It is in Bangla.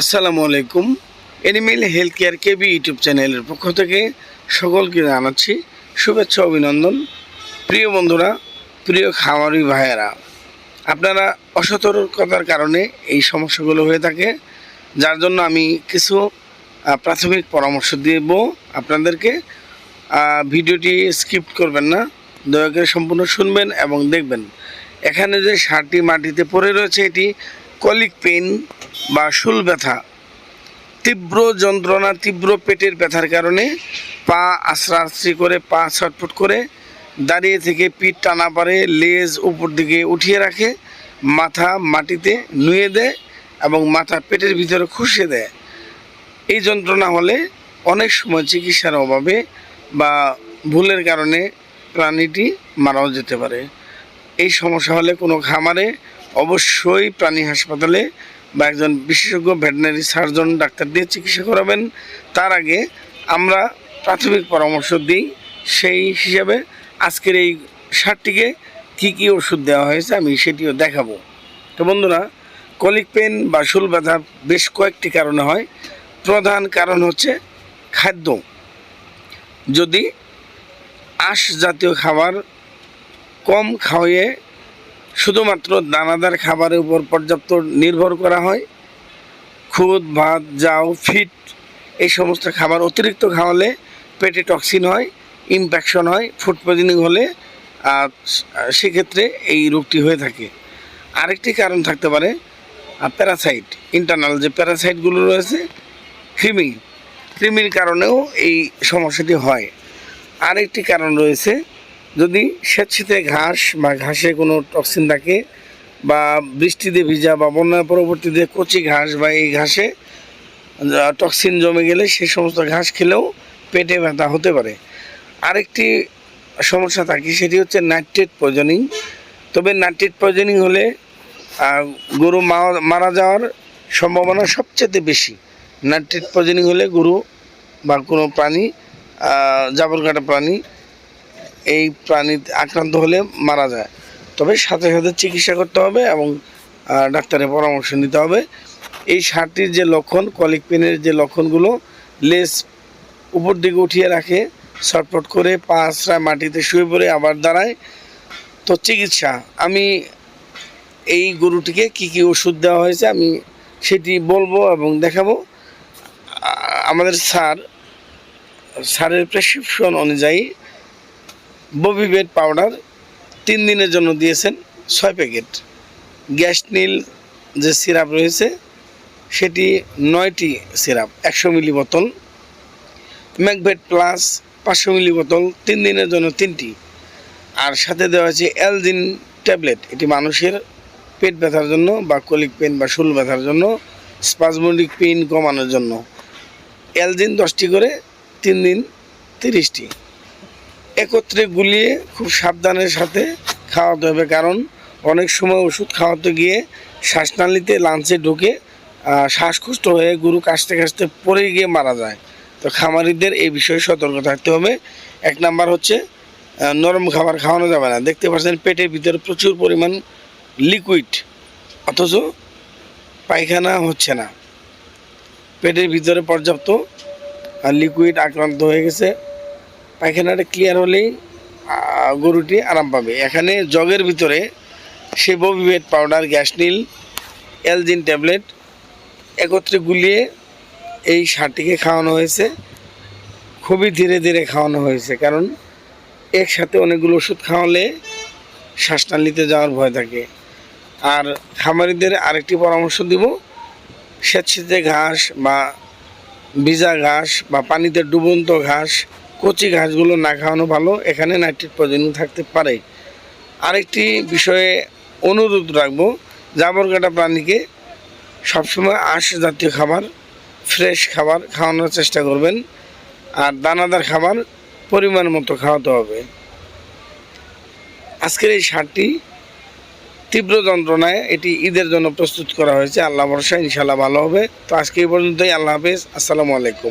আসসালামু আলাইকুম। Animal health care KB YouTube চ্যানেলের পক্ষ থেকে সকলকে জানাচ্ছি শুভেচ্ছা, অভিনন্দন। প্রিয় বন্ধুরা, প্রিয় খামারি ভাইয়েরা, আপনারা অসতর্কতার কারণে এই সমস্যাগুলো হয়ে থাকে, যার জন্য আমি কিছু প্রাথমিক পরামর্শ দেব আপনাদেরকে। ভিডিওটি স্কিপ করবেন না, দয়া করে সম্পূর্ণ শুনবেন এবং দেখবেন। এখানে যে সারটি মাটিতে পড়ে রয়েছে, এটি কলিক পেন বা শুল ব্যথা, তীব্র যন্ত্রণা, তীব্র পেটের ব্যথার কারণে পা আশ্রা আশ্রি করে, পা ছটফট করে, দাঁড়িয়ে থেকে পিঠ টানা পারে, লেজ উপর দিকে উঠিয়ে রাখে, মাথা মাটিতে নুয়ে দেয় এবং মাথা পেটের ভিতরে খুশে দেয়। এই যন্ত্রণা হলে অনেক সময় চিকিৎসার অভাবে বা ভুলের কারণে প্রাণীটি মারাও যেতে পারে। এই সমস্যা হলে কোনো খামারে অবশ্যই প্রাণী হাসপাতালে বা একজন বিশেষজ্ঞ ভেটেনারি সার্জন, ডাক্তার দিয়ে চিকিৎসা করাবেন। তার আগে আমরা প্রাথমিক পরামর্শ দিই। সেই হিসাবে আজকের এই সারটিকে কী কী ওষুধ দেওয়া হয়েছে আমি সেটিও দেখাবো। তো বন্ধুরা, কলিক পেন বা শুল ব্যথা বেশ কয়েকটি কারণে হয়। প্রধান কারণ হচ্ছে খাদ্য। যদি আঁশ জাতীয় খাবার কম খাওয়িয়ে শুধুমাত্র দানাদার খাবারের উপর পর্যাপ্ত নির্ভর করা হয়। খুদ, ভাত জাউ ফিট, এই সমস্ত খাবার অতিরিক্ত খাওয়ালে পেটে টক্সিন হয়, ইনফেকশন হয়, ফুড পয়জনিং হলে সেক্ষেত্রে এই রোগটি হয়ে থাকে। আরেকটি কারণ থাকতে পারে প্যারাসাইট ইন্টারনাল যে প্যারাসাইটগুলো রয়েছে কৃমি কৃমির কারণেও এই সমস্যাটি হয়। আরেকটি কারণ রয়েছে যদি স্বেচ্ছিতে ঘাস বা ঘাসে কোনো টক্সিন থাকে বা বৃষ্টিতে ভিজা বা বন্যার পরবর্তীতে কচি ঘাস বা এই ঘাসে টক্সিন জমে গেলে সেই সমস্ত ঘাস খেলেও পেটে ব্যথা হতে পারে। আরেকটি সমস্যা থাকে, সেটি হচ্ছে নাইট্রেট পয়জনিং তবে নাইট্রেট পয়জনিং হলে গরু মারা যাওয়ার সম্ভাবনা সবচেয়ে বেশি। নাইট্রেট পয়জনিং হলে গরু বা কোনো প্রাণী জাবর কাটা প্রাণী এই প্রাণী আক্রান্ত হলে মারা যায়। তবে সাথে সাথে চিকিৎসা করতে হবে এবং ডাক্তারের পরামর্শ নিতে হবে। এই সারটির যে লক্ষণ, কলিক পেনের যে লক্ষণগুলো লেস উপর দিকে উঠিয়ে রাখে, ছটফট করে, পা আশ্রায় মাটিতে শুয়ে পড়ে, আবার দাঁড়ায়। তো চিকিৎসা, আমি এই গরুটিকে কি কি ওষুধ দেওয়া হয়েছে আমি সেটি বলব এবং দেখাবো। আমাদের স্যার স্যারের প্রেসক্রিপশন অনুযায়ী ববিবেট পাউডার তিন দিনের জন্য দিয়েছেন ছয় প্যাকেট। গ্যাস নীল যে সিরাপ রয়েছে, সেটি নয়টি সিরাপ, একশো মিলি বোতল। ম্যাকভেট প্লাস পাঁচশো মিলি বোতল, তিন দিনের জন্য তিনটি। আর সাথে দেওয়া আছে অ্যালজিন ট্যাবলেট, এটি মানুষের পেট ব্যথার জন্য বা কলিক পেন বা শুল ব্যথার জন্য স্পাজমোডিক পেন কমানোর জন্য। অ্যালজিন দশটি করে তিন দিন তিরিশটি। একত্রে গুলিয়ে খুব সাবধানের সাথে খাওয়াতে হবে, কারণ অনেক সময় ওষুধ খাওয়াতে গিয়ে শ্বাসনালীতে লাঞ্চে ঢুকে শ্বাসকষ্ট হয়ে গরু কাশতে কাশতে পড়ে গিয়ে মারা যায়। তো খামারিদের এই বিষয়ে সতর্ক থাকতে হবে। এক নাম্বার হচ্ছে নরম খাবার খাওয়ানো যাবে না। দেখতে পাচ্ছেন পেটের ভিতরে প্রচুর পরিমাণ লিকুইড অথচ পায়খানা হচ্ছে না। পেটের ভিতরে পর্যাপ্ত লিকুইড আক্রান্ত হয়ে গেছে। পায়খানাটা ক্লিয়ার হলেই গরুটি আরাম পাবে। এখানে জগের ভিতরে সে ববিভেট পাউডার গ্যাসনিল এলজিন ট্যাবলেট একত্রে গুলিয়ে এই সারটিকে খাওয়ানো হয়েছে। খুবই ধীরে ধীরে খাওয়ানো হয়েছে, কারণ একসাথে অনেকগুলো ওষুধ খাওয়ালে শ্বাসনালীতে যাওয়ার ভয় থাকে। আর খামারিদের আরেকটি পরামর্শ দিব, স্বেচ্ছিতে ঘাস বা ভিজা ঘাস বা পানিতে ডুবন্ত ঘাস কচি ঘাসগুলো না খাওয়ানো ভালো, এখানে নাইট্রেট প্রয়োজন থাকতে পারে। আরেকটি বিষয়ে অনুরোধ রাখব জাবর কাটা প্রাণীকে সবসময় আঁশ জাতীয় খাবার ফ্রেশ খাবার খাওয়ানোর চেষ্টা করবেন। আর দানাদার খাবার পরিমাণ মতো খাওয়াতে হবে। আজকের এই সারটি তীব্র যন্ত্রণায় এটি ঈদের জন্য প্রস্তুত করা হয়েছে। আল্লাহ ভরসা ইনশাল্লাহ ভালো হবে। তো আজকে এই পর্যন্তই। আল্লাহ হাফেজ। আসসালামু আলাইকুম।